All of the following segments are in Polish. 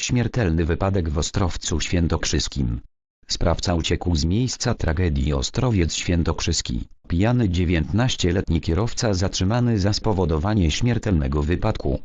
Śmiertelny wypadek w Ostrowcu Świętokrzyskim. Sprawca uciekł z miejsca tragedii Ostrowiec Świętokrzyski. Pijany 19-letni kierowca zatrzymany za spowodowanie śmiertelnego wypadku.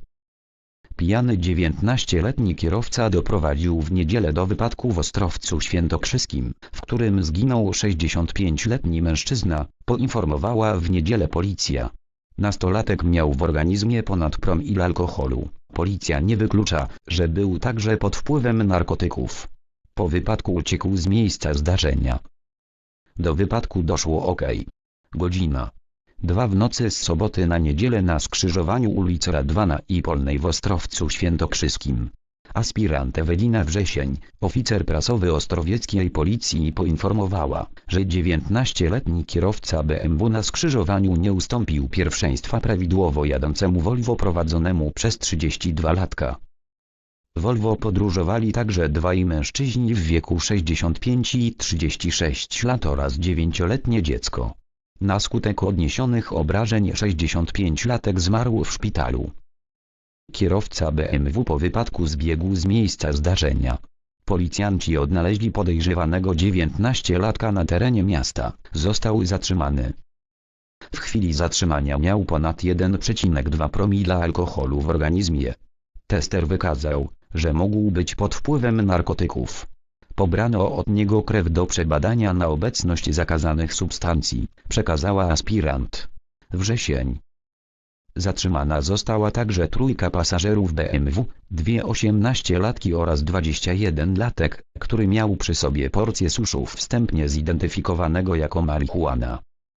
Pijany 19-letni kierowca doprowadził w niedzielę do wypadku w Ostrowcu Świętokrzyskim, w którym zginął 65-letni mężczyzna, poinformowała w niedzielę policja. Nastolatek miał w organizmie ponad promil alkoholu. Policja nie wyklucza, że był także pod wpływem narkotyków. Po wypadku uciekł z miejsca zdarzenia. Do wypadku doszło ok. Godzina. Dwa w nocy z soboty na niedzielę na skrzyżowaniu ulicy Radwana i Polnej w Ostrowcu Świętokrzyskim. Aspirant Ewelina Wrzesień, oficer prasowy ostrowieckiej policji poinformowała, że 19-letni kierowca BMW na skrzyżowaniu nie ustąpił pierwszeństwa prawidłowo jadącemu Volvo prowadzonemu przez 32-latka. Volvo podróżowali także dwaj mężczyźni w wieku 65 i 36 lat oraz 9-letnie dziecko. Na skutek odniesionych obrażeń 65-latek zmarł w szpitalu. Kierowca BMW po wypadku zbiegł z miejsca zdarzenia. Policjanci odnaleźli podejrzewanego 19-latka na terenie miasta. Został zatrzymany. W chwili zatrzymania miał ponad 1,2 promila alkoholu w organizmie. Tester wykazał, że mógł być pod wpływem narkotyków. Pobrano od niego krew do przebadania na obecność zakazanych substancji, przekazała aspirant. Wrzesień. Zatrzymana została także trójka pasażerów BMW, dwie 18-latki oraz 21-latek, który miał przy sobie porcję suszów wstępnie zidentyfikowanego jako marihuana.